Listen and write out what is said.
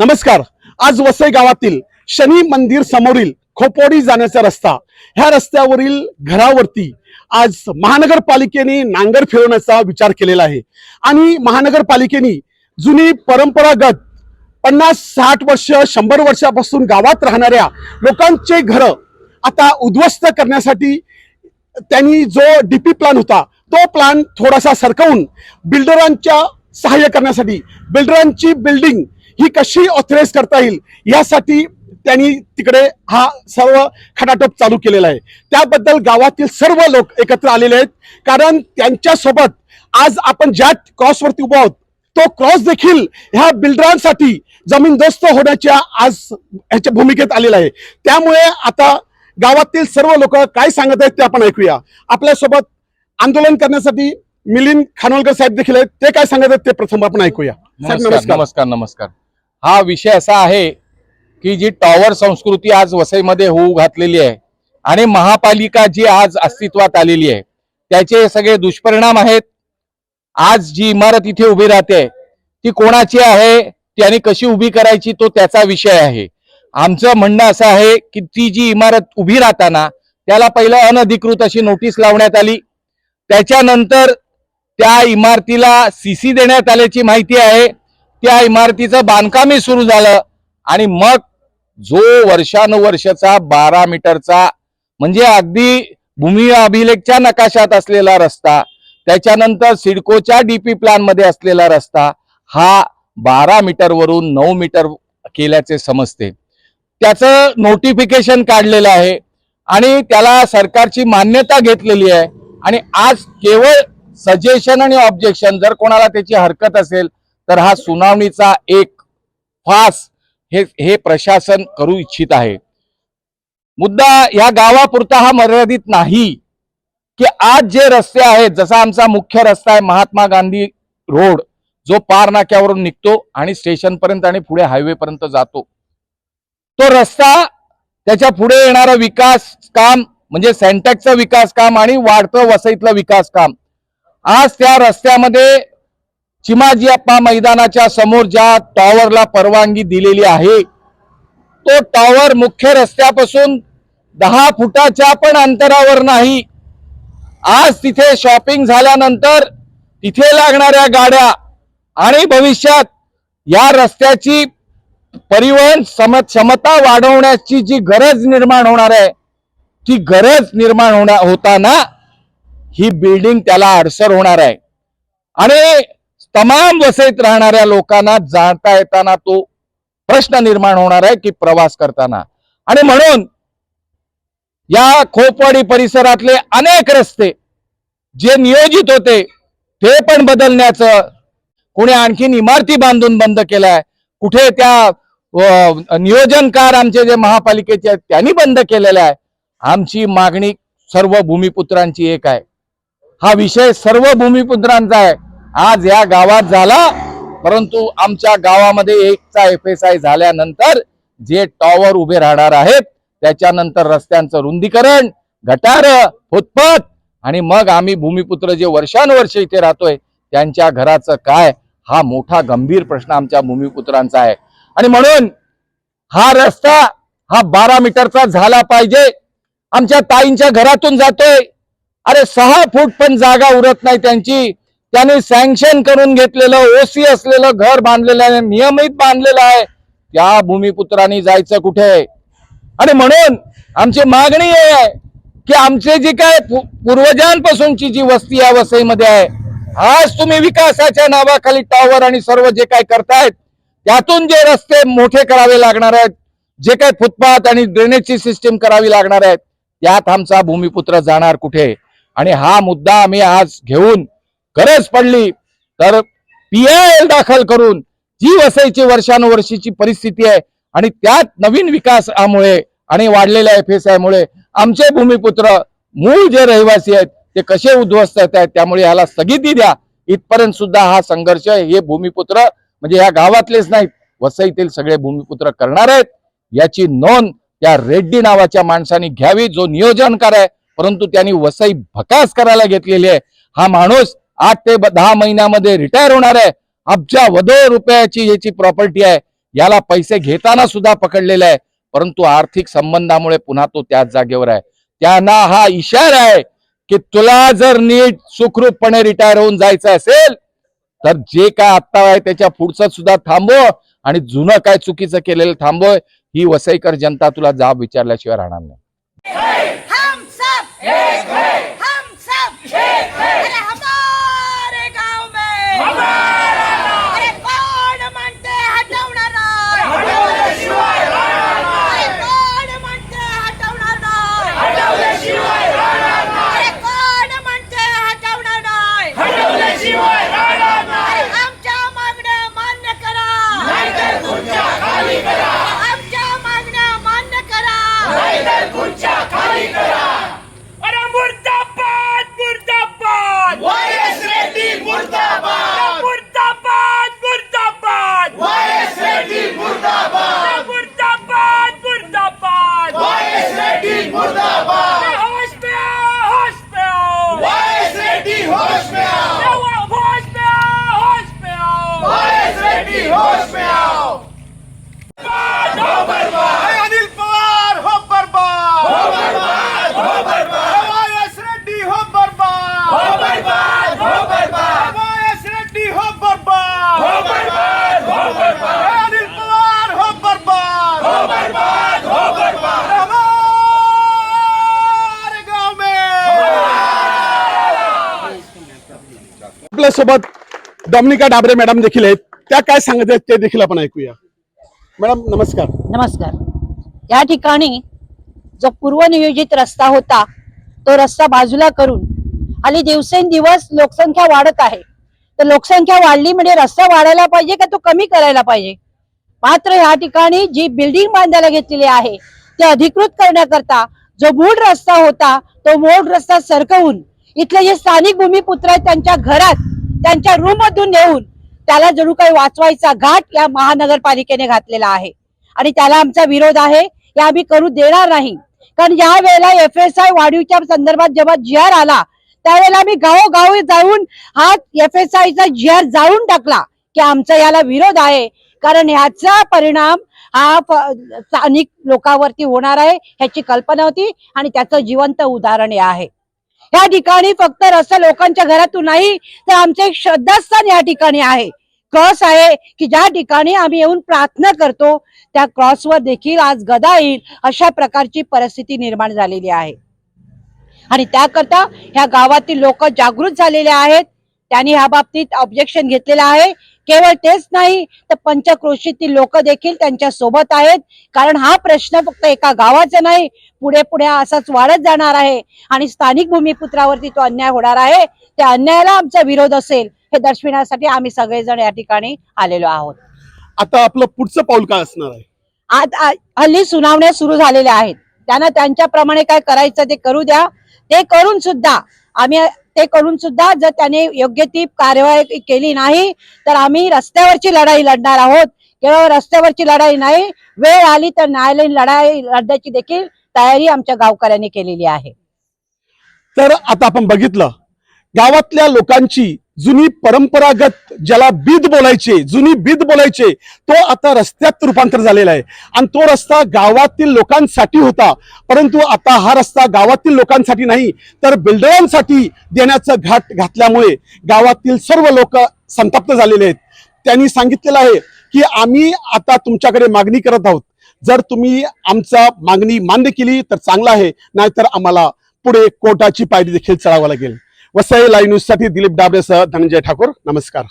नमस्कार. आज वसई गावातील शनी मंदिर समोरील खोपोडी जाण्याचा रस्ता ह्या रस्त्यावरील घरावरती आज महानगरपालिकेने नांगर फिरवण्याचा विचार केलेला आहे. आणि महानगरपालिकेने जुनी परंपरागत पन्नास साठ वर्ष शंभर वर्षापासून गावात राहणाऱ्या लोकांचे घरं आता उद्ध्वस्त करण्यासाठी त्यांनी जो डीपी प्लॅन होता तो प्लॅन थोडासा सरकवून बिल्डरांच्या सहाय्य करण्यासाठी बिल्डरांची बिल्डिंग ही कशी ऑथराईज करता येईल? यासाठी त्यांनी तिकडे हा सर्व खटाटोप चालू केलेला आहे. त्याबद्दल गावातील सर्व लोक एकत्र आलेले आहेत. कारण त्यांच्यासोबत आज आपण ज्या क्रॉसवरती उभा आहोत तो क्रॉस देखील ह्या बिल्डरांसाठी जमीनदोस्त होण्याच्या आज ह्याच्या भूमिकेत आलेला आहे. त्यामुळे आता गावातील सर्व लोक काय सांगत आहेत ते आपण ऐकूया. आपल्यासोबत आंदोलन करण्यासाठी मिलिंद खानोलकर साहेब देखील आहेत. ते काय सांगत आहेत ते प्रथम आपण ऐकूया. नमस्कार. नमस्कार नमस्कार. हा विषय असा आहे की जी टॉवर संस्कृती आज वसईमध्ये होऊ घातलेली आहे आणि महापालिका जी आज अस्तित्वात आलेली आहे त्याचे सगळे दुष्परिणाम आहेत. आज जी इमारत इथे उभी राहते ती कोणाची आहे ती आणि कशी उभी करायची तो त्याचा विषय आहे. आमचं म्हणणं असं आहे की ती जी इमारत उभी राहताना त्याला पहिलं अनधिकृत अशी नोटीस लावण्यात आली. त्याच्यानंतर त्या इमारतीला सीसी देण्यात आल्याची माहिती आहे. त्या इमारतीचं बांधकामही सुरू झालं. आणि मग जो वर्षानुवर्षाचा बारा मीटरचा म्हणजे अगदी भूमी अभिलेखच्या नकाशात असलेला रस्ता त्याच्यानंतर सिडकोच्या डीपी प्लॅनमध्ये असलेला रस्ता हा बारा मीटर वरून नऊ मीटर केल्याचे समजते. त्याचं नोटिफिकेशन काढलेलं आहे आणि त्याला सरकारची मान्यता घेतलेली आहे. आणि आज केवळ सजेशन आणि ऑब्जेक्शन जर कोणाला त्याची हरकत असेल तर हा सुनावणीचा एक फास हे हे प्रशासन करू इच्छित आहे. मुद्दा या गावापुरता हा मर्यादित नाही की आज जे रस्ते आहेत जसा आमचा मुख्य रस्ता आहे महात्मा गांधी रोड जो पार नाक्यावरून निघतो आणि स्टेशनपर्यंत आणि पुढे हायवे पर्यंत जातो. तो रस्ता त्याच्या पुढे येणारं विकास काम म्हणजे सेंटॅकचं विकास काम आणि वाढतं वसईतलं विकास काम आज त्या रस्त्यामध्ये चिमाजी अप्पा मैदानाच्या समोर ज्या टॉवरला परवानगी दिलेली आहे तो टॉवर मुख्य रस्त्यापासून दहा फुटाच्या पण अंतरावर नाही. आज तिथे शॉपिंग झाल्यानंतर तिथे लागणाऱ्या गाड्या आणि भविष्यात या रस्त्याची परिवहन सम क्षमता वाढवण्याची जी गरज निर्माण होणार आहे ती गरज निर्माण होणार होताना ही बिल्डिंग त्याला अडसर होणार आहे. आणि तमाम वसईत राहणाऱ्या लोकांना जाणता येताना तो प्रश्न निर्माण होणार आहे की प्रवास करताना. आणि म्हणून या खोपवाडी परिसरातले अनेक रस्ते जे नियोजित होते ते पण बदलण्याचं कोणी आणखीन इमारती बांधून बंद केलाय कुठे त्या नियोजनकार आमचे जे महापालिकेचे आहेत त्यांनी बंद केलेले आहे. आमची मागणी सर्व भूमिपुत्रांची एक आहे. हा विषय सर्व भूमिपुत्रांचा आहे. आज या गावात झाला. परंतु आमच्या गावामध्ये एकचा एफ एस आय झाल्यानंतर जे टॉवर उभे राहणार आहेत त्याच्यानंतर रस्त्यांचं रुंदीकरण गटार फुटपाथ आणि मग आम्ही भूमिपुत्र जे वर्षानुवर्ष इथे राहतोय त्यांच्या घराचं काय? हा मोठा गंभीर प्रश्न आमच्या भूमिपुत्रांचा आहे. आणि म्हणून हा रस्ता हा बारा मीटरचा झाला पाहिजे. आमच्या ताईंच्या घरातून जातोय. अरे सहा फूट पण जागा उरत नाही त्यांची. त्यांनी सँक्शन करून घेतलेलं ओसी असलेलं घर बांधलेलं आहे नियमित बांधलेलं आहे. त्या भूमिपुत्रांनी जायचं कुठे? आणि म्हणून आमची मागणी आहे की आमचे जे काय पूर्वजांपासूनची जी वस्ती या वसईमध्ये आहे आज तुम्ही विकासाच्या नावाखाली टॉवर आणि सर्व जे काय करतायत त्यातून जे रस्ते मोठे करावे लागणार आहेत जे काय फुटपाथ आणि ड्रेनेजची सिस्टीम करावी लागणार आहेत त्यात आमचा भूमिपुत्र जाणार कुठे? आणि हा मुद्दा आम्ही आज घेऊन गरज पडली तर पीआयएल दाखल करून जी वसईची वर्षानुवर्षीची परिस्थिती आहे आणि त्यात नवीन विकासामुळे आणि वाढलेल्या एफ एस आयमुळे आमचे भूमिपुत्र मूळ जे रहिवासी आहेत ते कसे उद्ध्वस्त होत आहेत त्यामुळे याला स्थगिती द्या. इथपर्यंत सुद्धा हा संघर्ष हे भूमिपुत्र म्हणजे या गावातलेच नाहीत वसईतील सगळे भूमिपुत्र करणार आहेत. याची नोंद त्या रेड्डी नावाच्या माणसाने घ्यावी जो नियोजनकार आहे परंतु त्यांनी वसई भकास करायला घेतलेली आहे. हा माणूस आठ ते दहा महिन्यामध्ये रिटायर होणार आहे. अब्जा वदो रुपयाची याची प्रॉपर्टी आहे. याला पैसे घेताना सुद्धा पकडलेला आहे. परंतु आर्थिक संबंधामुळे पुन्हा तो त्याच जागेवर आहे. त्यांना हा इशारा आहे की तुला जर नीट सुखरूपपणे रिटायर होऊन जायचं असेल तर जे काय आत्ता आहे त्याच्या पुढचं सुद्धा थांबव आणि जुनं काय चुकीचं केलेलं थांबव. ही वसईकर जनता तुला जाब विचारल्याशिवाय राहणार नाही. आपल्यासोबत डॉमिनिका डाबरे मॅडम देखील आहेत. त्या काय सांगत आहेत ते देखील आपण ऐकूया. मॅडम नमस्कार. नमस्कार. या ठिकाणी जो पूर्वनियोजित रस्ता होता तो रस्ता बाजूला करून आणि दिवसेंदिवस लोकसंख्या वाढत आहे. तर लोकसंख्या वाढली म्हणजे रस्ता वाढायला पाहिजे का तो कमी करायला पाहिजे? मात्र या ठिकाणी जी बिल्डिंग बांधायला घेतलेली आहे ते अधिकृत करण्याकरता जो मूळ रस्ता होता तो मूळ रस्ता सरकवून इथले जे स्थानिक भूमिपुत्र आहेत त्यांच्या घरात त्यांच्या रूम मधून नेऊन त्याला जणू काही वाचवायचा घाट या महानगरपालिकेने घातलेला आहे. आणि त्याला आमचा विरोध आहे हे आम्ही करू देणार नाही. कारण या वेळेला एफ एस आय वाढीवच्या संदर्भात जेव्हा जी आर आला त्यावेळेला आम्ही गावोगावी जाऊन हा एफ एस आयचा जी आर जाळून टाकला की आमचा याला विरोध आहे. कारण ह्याचा परिणाम हा स्थानिक लोकांवरती होणार आहे ह्याची कल्पना होती आणि त्याचं जिवंत उदाहरण हे आहे. या ठिकाणी फक्त रस्ता लोकांच्या घरातून नाही तर आमचे एक श्रद्धास्थान या ठिकाणी आहे. क्रॉस आहे की ज्या ठिकाणी आम्ही येऊन प्रार्थना करतो त्या क्रॉसवर देखील आज गदा येईल अशा प्रकारची परिस्थिती निर्माण झालेली आहे. आणि त्याकरता ह्या गावातील लोक जागृत झालेले आहेत. त्यांनी ह्या बाबतीत ऑब्जेक्शन घेतलेलं आहे. केवळ तेच नाही तर पंचक्रोशीतील लोक देखील त्यांच्यासोबत आहेत. कारण हा प्रश्न फक्त एका गावाचा नाही पुढे पुढे असाच वाढत जाणार आहे. आणि स्थानिक भूमिपुत्रावरती तो अन्याय होणार आहे. त्या अन्यायाला आमचा विरोध असेल हे दर्शविण्यासाठी आम्ही सगळेजण या ठिकाणी आलेलो आहोत. आता आपलं पुढचं पाऊल काय असणार आहे? आज हल्ली सुनावण्या सुरू झालेल्या आहेत. त्यांना त्यांच्याप्रमाणे काय करायचं ते करू द्या. ते करून सुद्धा आम्ही ते करून सुद्धा जर त्याने योग्य ती कार्यवाही केली नाही तर आम्ही रस्त्यावरची लढाई लढणार आहोत. केवळ रस्त्यावरची लढाई नाही वेळ आली तर न्यायालयीन लढाई लढण्याची देखील तयारी आमच्या गावकऱ्यांनी केलेली आहे. तर आता आपण बघितलं गावातल्या लोकांची जुनी परंपरागत ज्याला बीद बोलायचे जुनी बीद बोलायचे तो आता रस्त्यात रूपांतर झालेला आहे. आणि तो रस्ता गावातील लोकांसाठी होता. परंतु आता हा रस्ता गावातील लोकांसाठी नाही तर बिल्डरांसाठी देण्याचं घाट घातल्यामुळे गावातील सर्व लोक संतप्त झालेले आहेत. त्यांनी सांगितलेलं आहे की आम्ही आता तुमच्याकडे मागणी करत आहोत. जर तुम्ही आमचा मागणी मान्य केली तर चांगलं आहे नाहीतर आम्हाला पुढे कोर्टाची पायरी देखील चढावं लागेल. वसई लाईव्ह न्यूजसाठी दिलीप डाबरेसह धनंजय ठाकूर। नमस्कार।